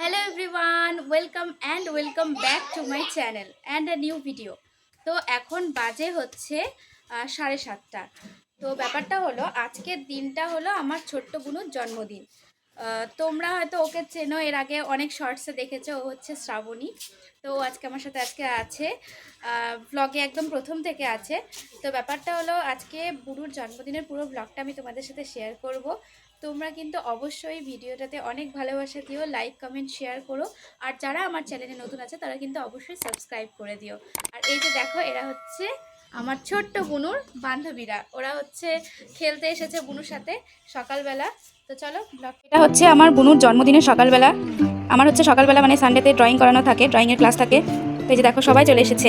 Hello everyone welcome and welcome back to my channel and a new video তো এখন বাজে হচ্ছে সাড়ে সাতটা। তো ব্যাপারটা হলো, আজকের দিনটা হলো আমার ছোট্ট বুনুর জন্মদিন। তোমরা হয়তো ওকে চেনো, এর আগে অনেক শর্টসে দেখেছ, ও হচ্ছে শ্রাবণী। তো আজকে আমার সাথে আজকে আছে ব্লগে একদম প্রথম থেকে আছে। তো ব্যাপারটা হলো, আজকে বুড়ুর জন্মদিনের পুরো ব্লগটা আমি তোমাদের সাথে শেয়ার করব। তোমরা কিন্তু অবশ্যই ভিডিওটাতে অনেক ভালোবাসা দিও লাইক কমেন্ট শেয়ার করো। আর যারা আমার চ্যানেলে নতুন আছে, তারা কিন্তু অবশ্যই সাবস্ক্রাইব করে দিও। আর এই যে দেখো, এরা হচ্ছে আমার ছোট্ট বুনুর বান্ধবীরা। ওরা হচ্ছে খেলতে এসেছে বুনুর সাথে সকালবেলা। তো চলো ব্লগ এটা হচ্ছে আমার বুনুর জন্মদিনের সকালবেলা। আমার হচ্ছে সকালবেলা মানে সানডেতে ড্রয়িং করানো থাকে ড্রয়িংয়ের ক্লাস থাকে। তো এই যে দেখো সবাই চলে এসেছে।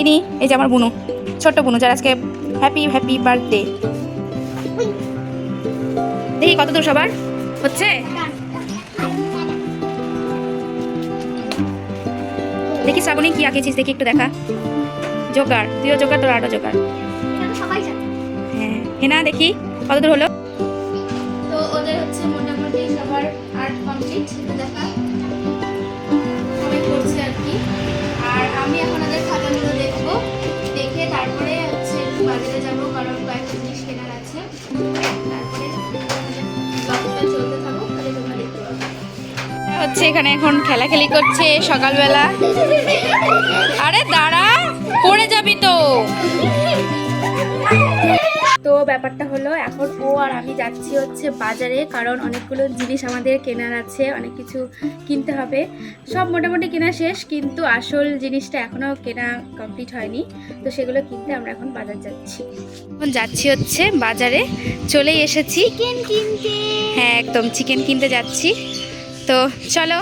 ইনি এই যে আমার বুনু ছোট্ট বুনু যার আজকে হ্যাপি হ্যাপি বার্থডে দেখি কত দূর সবার? হচ্ছে? দেখি শ্রাবণী কি আঁকেছিস দেখি একটু দেখা। জোকার তুইও জোকার তোর আরও জোকার। হ্যাঁ হেনা দেখি কত দূর হলো? তো ওদের হচ্ছে মোটামুটি সবার আর্ট কমপ্লিট দেখা। সবাই করছে আর কি। আর আমি এখন ওদের খাতাগুলো দেখব দেখে তারপরে হচ্ছে একটু বাজারে যাব কারণ কয়েকটা জিনিস কেনার আছে। তারপরে ব্লগটা চলতে থাকুক তাহলে তোমরা দেখতে পাবে। হচ্ছে এখানে এখন খেলাখেলি করছে সকালবেলা। আরে দাঁড়া পড়ে যাবি তো। ব্যাপারটা হলো এখন ও আর আমি যাচ্ছি হচ্ছে বাজারে কারণ অনেকগুলো জিনিস আমাদের কেনার আছে অনেক কিছু কিনতে হবে। সব মোটামুটি কেনা শেষ কিন্তু আসল জিনিসটা এখনও কেনা কমপ্লিট হয়নি। তো সেগুলো কিনতে আমরা এখন বাজার যাচ্ছি। এখন যাচ্ছি হচ্ছে বাজারে চলেই এসেছি। চিকেন কিনতে। হ্যাঁ একদম চিকেন কিনতে যাচ্ছি। তো চলো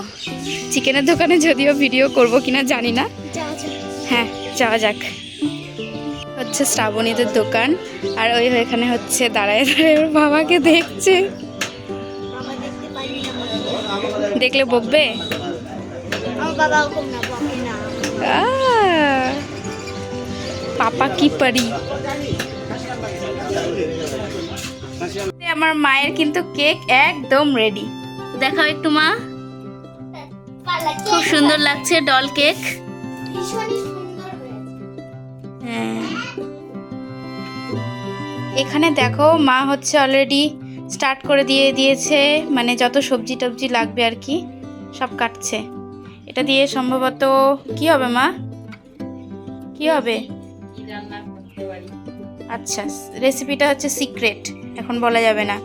চিকেনের দোকানে যদিও ভিডিও করব কিনা জানি না। হ্যাঁ যাওয়া যাক। হচ্ছে শ্রাবণীদের দোকান আর ওই এখানে হচ্ছে দাঁড়ায় দাঁড়ায় ওর বাবাকে দেখছে। দেখলে বকবে? পাপা কি পারি? আমার মায়ের কিন্তু কেক একদম রেডি দেখাও একটু মা। খুব সুন্দর লাগছে ডল কেক হ্যাঁ। এখানে দেখো মা হচ্ছে অলরেডি স্টার্ট করে দিয়ে দিয়েছে মানে যত সবজি টবজি লাগবে আর কি, সব কাটছে। এটা দিয়ে সম্ভবত কি হবে মা? কি হবে? আচ্ছা রেসিপিটা হচ্ছে সিক্রেট এখন বলা যাবে না।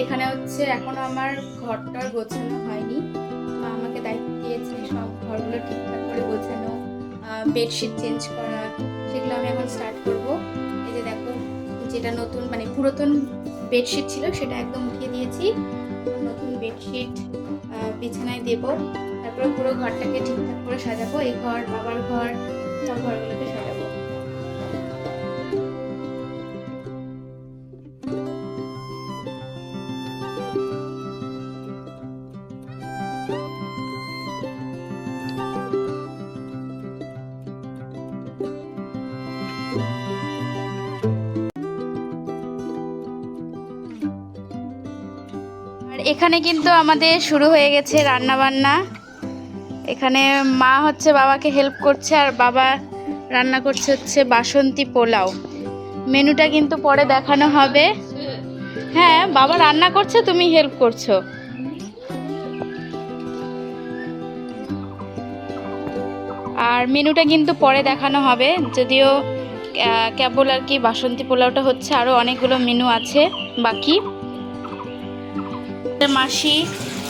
এখানে হচ্ছে এখনও আমার ঘরটার গোছানো হয়নি। মা আমাকে দায়িত্ব দিয়েছে সব ঘরগুলো ঠিকঠাক করে গোছানো বেডশিট চেঞ্জ করা, সেগুলো আমি এখন স্টার্ট করব। এই যে দেখো, যেটা নতুন মানে পুরাতন বেডশিট ছিল, সেটা একদম উঠিয়ে দিয়েছি নতুন বেডশিট বিছানায় দেব। তারপরে পুরো ঘরটাকে ঠিকঠাক করে সাজাবো। এই ঘর, বাবার ঘর, সব ঘরগুলোকে সাজাবো। এখানে কিন্তু আমাদের শুরু হয়ে গেছে রান্না বান্না এখানে মা হচ্ছে বাবাকে হেল্প করছে আর বাবা রান্না করছে হচ্ছে বাসন্তী পোলাও। মেনুটা কিন্তু পরে দেখানো হবে। হ্যাঁ বাবা রান্না করছে, তুমি হেল্প করছ। আর মেনুটা কিন্তু পরে দেখানো হবে। যদিও কেবল আর কি বাসন্তী পোলাওটা হচ্ছে আরও অনেকগুলো মেনু আছে বাকি। মাসি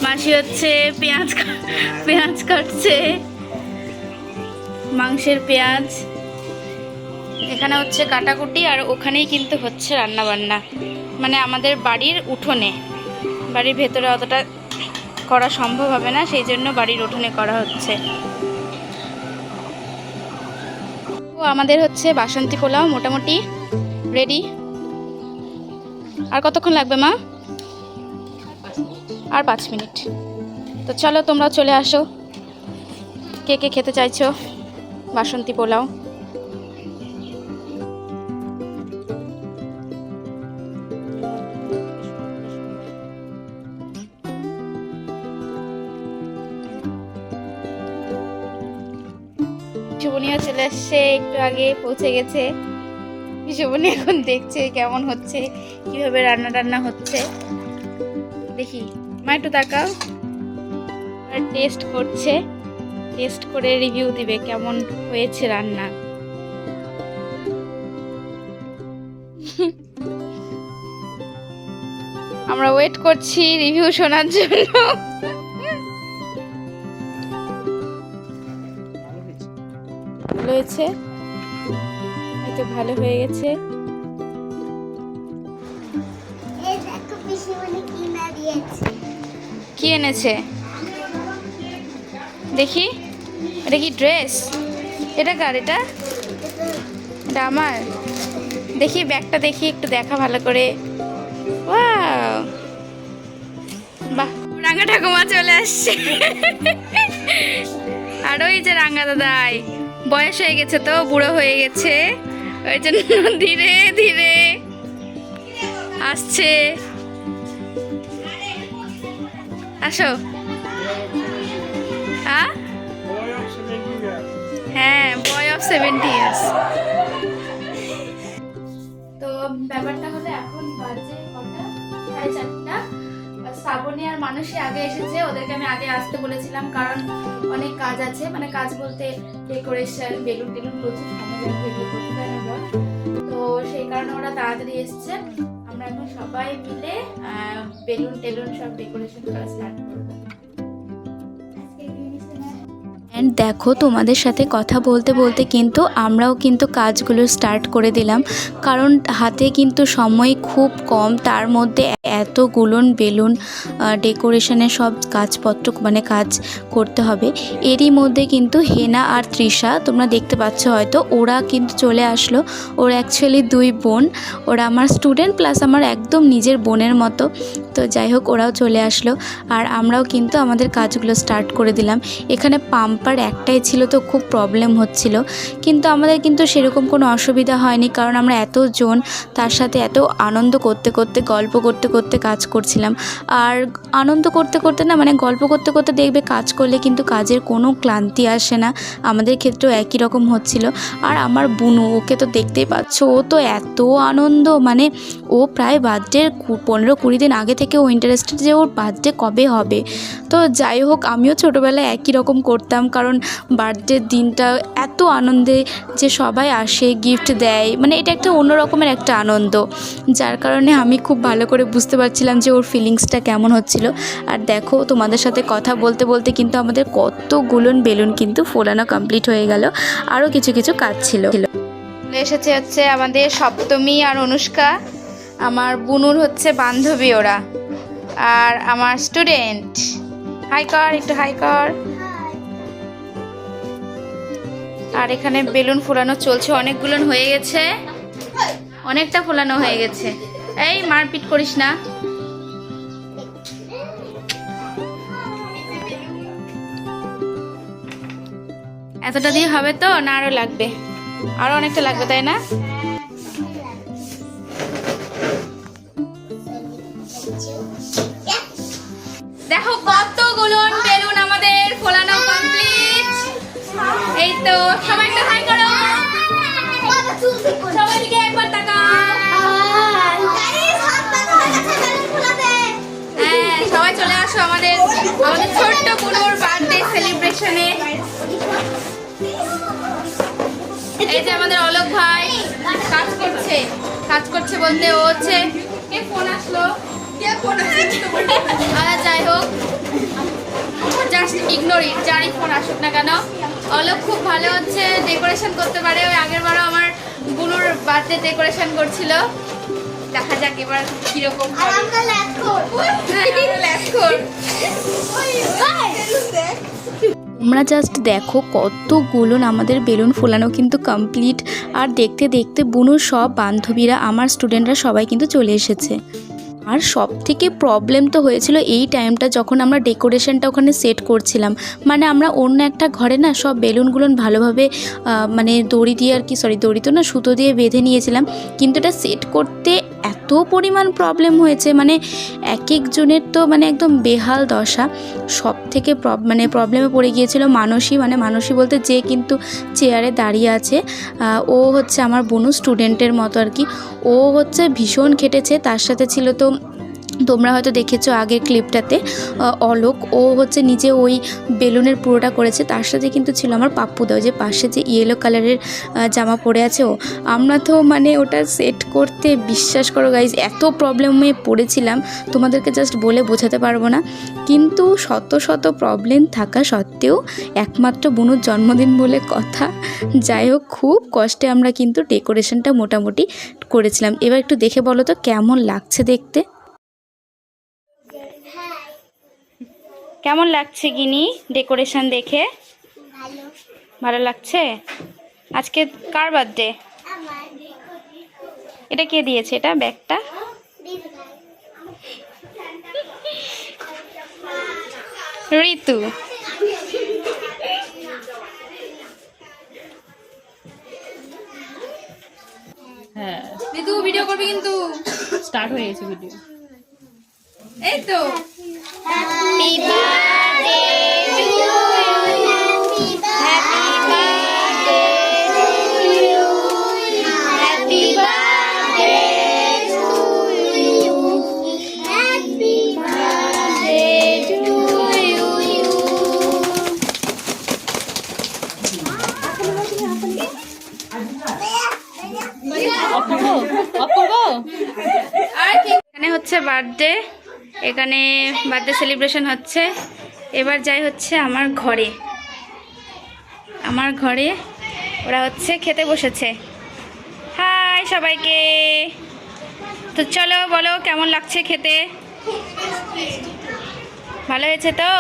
মাসি হচ্ছে পেঁয়াজ পেঁয়াজ কাটছে। মাংসের পেঁয়াজ। এখানে হচ্ছে কাটাকুটি আর ওখানেই কিন্তু হচ্ছে রান্না বান্না মানে আমাদের বাড়ির উঠোনে। বাড়ির ভেতরে অতটা করা সম্ভব হবে না, সেই জন্য বাড়ির উঠোনে করা হচ্ছে। তো আমাদের হচ্ছে বাসন্তী পোলাও মোটামুটি রেডি। আর কতক্ষণ লাগবে মা? আর পাঁচ মিনিট। তো চলো তোমরা চলে আসো। কে কে খেতে চাইছো? বাসন্তী পোলাও। বিশুবনিয়া চলে আসছে, একটু আগে পৌঁছে গেছে। বিশুবনি এখন দেখছে কেমন হচ্ছে, কীভাবে রান্না টান্না হচ্ছে। দেখি। মা, একটু তাকাও। টেস্ট করছে। টেস্ট করে রিভিউ দিবে কেমন হয়েছে রান্না। আমরা ওয়েট করছি রিভিউ শোনার জন্য। হয়েছে। হয়তো ভালো হয়ে গেছে। কি এনেছে? দেখি, এটা কি ড্রেস? এটা কার এটা? এটা আমার। দেখি, ব্যাগটা দেখি, একটু দেখা ভালো করে। রাঙ্গা ঠাকুমা চলে আসছে। আর ওই যে রাঙ্গা দাদাই, বয়স হয়ে গেছে তো, বুড়ো হয়ে গেছে। ওই জন্য ধীরে ধীরে। আসছে। আসো। হ্যাঁ হ্যাঁ বয় অফ সেভেন্টি ইয়ার্স তো ব্যাপারটা হলো এখন বাজে কটা? সাড়ে শ্রাবণী আর মানুষই আগে এসেছে, ওদেরকে আমি আগে আসতে বলেছিলাম কারণ অনেক কাজ আছে। মানে কাজ বলতে ডেকোরেশন বেলুন টেলুন প্রচুর সময় তো সেই কারণে ওরা তাড়াতাড়ি এসছে। আমরা এখন সবাই মিলে বেলুন টেলুন সব ডেকোরেশন করা স্টার্ট করব। অ্যান্ড দেখো, তোমাদের সাথে কথা বলতে বলতে কিন্তু আমরাও কিন্তু কাজগুলো স্টার্ট করে দিলাম। কারণ হাতে কিন্তু সময় খুব কম, তার মধ্যে এতগুলোন বেলুন ডেকোরেশনের সব কাজপত্র মানে কাজ করতে হবে। এরই মধ্যে কিন্তু হেনা আর তৃষা, তোমরা দেখতে পাচ্ছ হয়তো, ওরা কিন্তু চলে আসলো। ওরা অ্যাকচুয়ালি দুই বোন, ওরা আমার স্টুডেন্ট প্লাস আমার একদম নিজের বোনের মতো। তো যাই হোক, ওরাও চলে আসলো। আর আমরাও কিন্তু আমাদের কাজগুলো স্টার্ট করে দিলাম। এখানে পাম্পার একটাই ছিল তো খুব প্রবলেম হচ্ছিল। কিন্তু আমাদের কিন্তু সেরকম কোনো অসুবিধা হয়নি কারণ আমরা এতজন তার সাথে এত আনন্দ করতে করতে, গল্প করতে করতে কাজ করছিলাম। আর আনন্দ করতে করতে না মানে গল্প করতে করতে দেখবে কাজ করলে কিন্তু কাজের কোনো ক্লান্তি আসে না। আমাদের ক্ষেত্রেও একই রকম হচ্ছিল। আর আমার বুনু, ওকে তো দেখতেই পাচ্ছ, ও তো এত আনন্দ। মানে ও প্রায় বার্থডের পনেরো কুড়ি দিন আগে থেকে ও ইন্টারেস্টেড যে ওর বার্থডে কবে হবে। তো যাই হোক, আমিও ছোটোবেলায় একই রকম করতাম। কারণ বার্থডের দিনটা এত আনন্দে যে সবাই আসে গিফট দেয়। মানে এটা একটা অন্য রকমের একটা আনন্দ। যার কারণে আমি খুব ভালো করে বুঝতে পারছিলাম যে ওর ফিলিংসটা কেমন হচ্ছিল। আর দেখো, তোমাদের সাথে কথা বলতে বলতে কিন্তু আমাদের কতগুলোন বেলুন কিন্তু ফোলানো কমপ্লিট হয়ে গেল। আরও কিছু কিছু কাজ ছিল। এসেছে হচ্ছে আমাদের সপ্তমী আর অনুষ্কা। আমার বুনুর হচ্ছে বান্ধবী ওরা। আর আমার স্টুডেন্ট হাই কর, একটু হাই কর। আর এখানে বেলুন ফোলানো চলছে, অনেকগুলো হয়ে গেছে। অনেকটা ফোলানো হয়ে গেছে। এই, মারপিট করিস না। এতটা দিয়ে হবে তো, না আরও লাগবে? আরও অনেকটা লাগবে, তাই না? দেখো কতগুলো বেলুন আমাদের ফোলানো তো সবাই একটা হাই করো। সবাই দিকে একবার হ্যাঁ সবাই চলে আসো আমাদের আমাদের ছোট্ট বুনুর বার্থডে সেলিব্রেশনে এই যে আমাদের অলোক ভাই কাজ করছে। কাজ করছে বলতে ও হচ্ছে কে ফোন আসলো? কে ফোন আর যাই হোক। জাস্ট ইগনোর ইট যারই ফোন আসুক না কেন। অলোক খুব ভালো হচ্ছে ডেকোরেশন করতে পারে। ওই আগের বারও আমার বুনুর বার্থডে ডেকোরেশন করছিল। দেখা যাক এবার কীরকম হ্যাঁ। তোমরা জাস্ট দেখো কতগুলো আমাদের বেলুন ফোলানো কিন্তু কমপ্লিট আর দেখতে দেখতে বুনুর সব বান্ধবীরা আমার স্টুডেন্টরা সবাই কিন্তু চলে এসেছে। আর সব থেকে প্রবলেম তো হয়েছিল এই টাইমটা যখন আমরা ডেকোরেশনটা ওখানে সেট করছিলাম। মানে আমরা অন্য একটা ঘরে না সব বেলুনগুলো ভালোভাবে মানে দড়ি দিয়ে আর কি সরি দড়ি তো না, সুতো দিয়ে বেঁধে নিয়েছিলাম। কিন্তু এটা সেট করতে এত পরিমাণ প্রবলেম হয়েছে মানে এক একজনের তো মানে একদম বেহাল দশা। সব থেকে মানে প্রবলেমে পড়ে গিয়েছিল মানসী মানে মানসী বলতে যে কিন্তু চেয়ারে দাঁড়িয়ে আছে। ও হচ্ছে আমার বোনু স্টুডেন্টের মতো আর কি। ও হচ্ছে ভীষণ খেটেছে, তার সাথে ছিল তো তোমরা হয়তো দেখেছ আগের ক্লিপটাতে অলোক, ও হচ্ছে নিজে ওই বেলুনের পুরোটা করেছে, তার সাথে কিন্তু ছিল আমার পাপ্পুদা যে পাশে যে ইয়েলো কালারের জামা পরে আছে ও। আমরা তো মানে ওটা সেট করতে বিশ্বাস করো গাইজ এত প্রবলেমে পড়েছিলাম, তোমাদেরকে জাস্ট বলে বোঝাতে পারব না। কিন্তু শত শত প্রবলেম থাকা সত্ত্বেও, একমাত্র বুনুর জন্মদিন বলে কথা, যাই হোক খুব কষ্টে আমরা কিন্তু ডেকোরেশনটা মোটামুটি করেছিলাম। এবার একটু দেখে বলো তো, কেমন লাগছে দেখতে? কেমন লাগছে গিনি ডেকোরেশন দেখে? ভালো। ভালো লাগছে? আজকে কার বার্থডে? আমার এটা কে দিয়েছে? এটা ব্যাগটা? ঋতু। হ্যাঁ। ঋতু ভিডিও করবি কিন্তু? স্টার্ট হয়ে গেছে ভিডিও এই তো। হ্যাপি বার্থডে এখানে বার্থডে সেলিব্রেশন হচ্ছে। এবার যাই হচ্ছে আমার ঘরে। আমার ঘরে ওরা হচ্ছে খেতে বসেছে। হাই সবাইকে। তো চলো বলো, কেমন লাগছে খেতে? ভালো হয়েছে তো?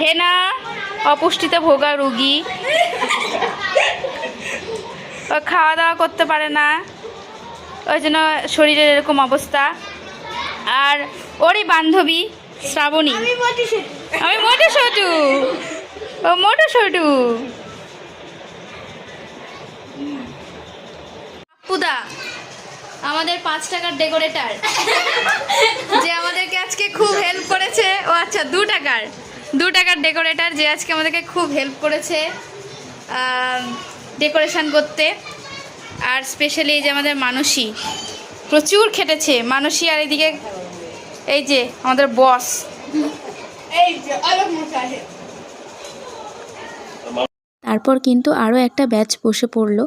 হে না, অপুষ্টিতে ভোগা রুগী। ও খাওয়া দাওয়া করতে পারে না। ওই জন্য শরীরের এরকম অবস্থা। আর ওরই বান্ধবী শ্রাবণী। আমি মোটু সটু ও মোটু সটু পুদা আমাদের পাঁচ টাকার ডেকোরেটার যে আমাদেরকে আজকে খুব হেল্প করেছে। ও আচ্ছা দু টাকার। দু টাকার ডেকোরেটার যে আজকে আমাদেরকে খুব হেল্প করেছে ডেকোরেশন করতে। আর স্পেশালি এই যে আমাদের মানসী, প্রচুর খেটেছে। মানসী আর এদিকে এই যে আমাদের বস এই যে তারপর কিন্তু আরও একটা ব্যাচ বসে পড়ল।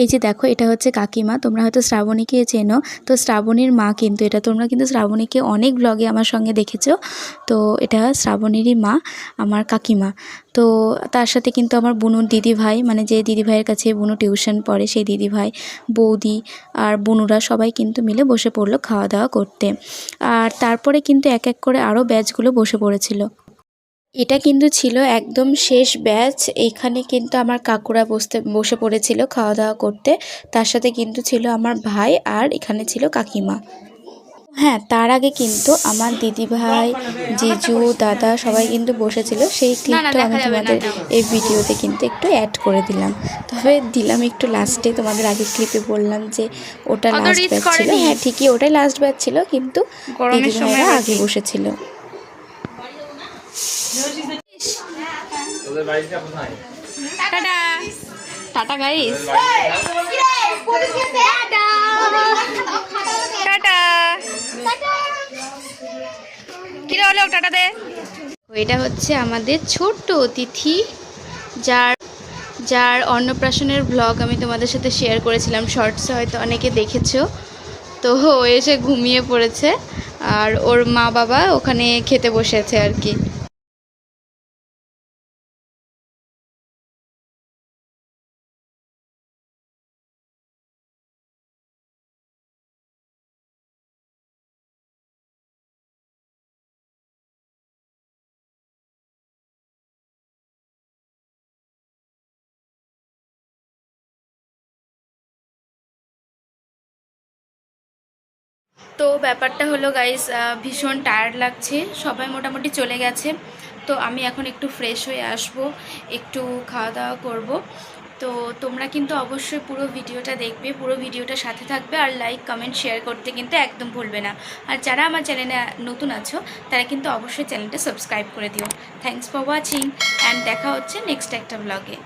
এই যে দেখো, এটা হচ্ছে কাকিমা, তোমরা হয়তো শ্রাবণীকে চেনো। তো শ্রাবণীর মা কিন্তু, এটা তোমরা কিন্তু শ্রাবণীকে অনেক ব্লগে আমার সঙ্গে দেখেছ। তো এটা শ্রাবণীরই মা, আমার কাকিমা। তো তার সাথে কিন্তু আমার বুনুর দিদি ভাই মানে যে দিদি ভাইয়ের কাছে বুনু টিউশন পড়ে, সেই দিদি ভাই বৌদি আর বুনুরা সবাই কিন্তু মিলে বসে পড়ল খাওয়া দাওয়া করতে। আর তারপরে কিন্তু এক এক করে আরও ব্যাচগুলো বসে পড়েছিল। এটা কিন্তু ছিল একদম শেষ ব্যাচ। এখানে কিন্তু আমার কাকুরা বসতে বসে পড়েছিল খাওয়া দাওয়া করতে। তার সাথে কিন্তু ছিল আমার ভাই আর এখানে ছিল কাকিমা। হ্যাঁ তার আগে কিন্তু আমার দিদি ভাই জিজু দাদা সবাই কিন্তু বসেছিল। সেই ক্লিপটা আমি তোমাদের এই ভিডিওতে কিন্তু একটু অ্যাড করে দিলাম। তবে দিলাম একটু লাস্টে তোমাদের আগে ক্লিপে বললাম যে ওটা লাস্ট ব্যাচ ছিল। হ্যাঁ ঠিকই ওটাই লাস্ট ব্যাচ ছিল কিন্তু দিদি ভাইরা আগে। বসেছিল। টাটা গাইস টাটা টাটা দে এটা হচ্ছে আমাদের ছোট্ট অতিথি, যার যার অন্নপ্রাশনের ব্লগ আমি তোমাদের সাথে শেয়ার করেছিলাম শর্টসে হয়তো অনেকে দেখেছ। তো ও এসে ঘুমিয়ে পড়েছে, আর ওর মা বাবা ওখানে খেতে বসেছে আর কি। তো ব্যাপারটা হলো গাইস ভীষণ টায়ার্ড লাগছে। সবাই মোটামুটি চলে গেছে। তো আমি এখন একটু ফ্রেশ হয়ে আসব, একটু খাওয়া দাওয়া করব। তো তোমরা কিন্তু অবশ্যই পুরো ভিডিওটা দেখবে, পুরো ভিডিওটা সাথে থাকবে আর লাইক কমেন্ট শেয়ার করতে কিন্তু একদম ভুলবে না। আর যারা আমার চ্যানেলে নতুন আছো, তারা কিন্তু অবশ্যই চ্যানেলটা সাবস্ক্রাইব করে দিও। থ্যাংকস ফর ওয়াচিং অ্যান্ড দেখা হচ্ছে নেক্সট একটা ব্লগে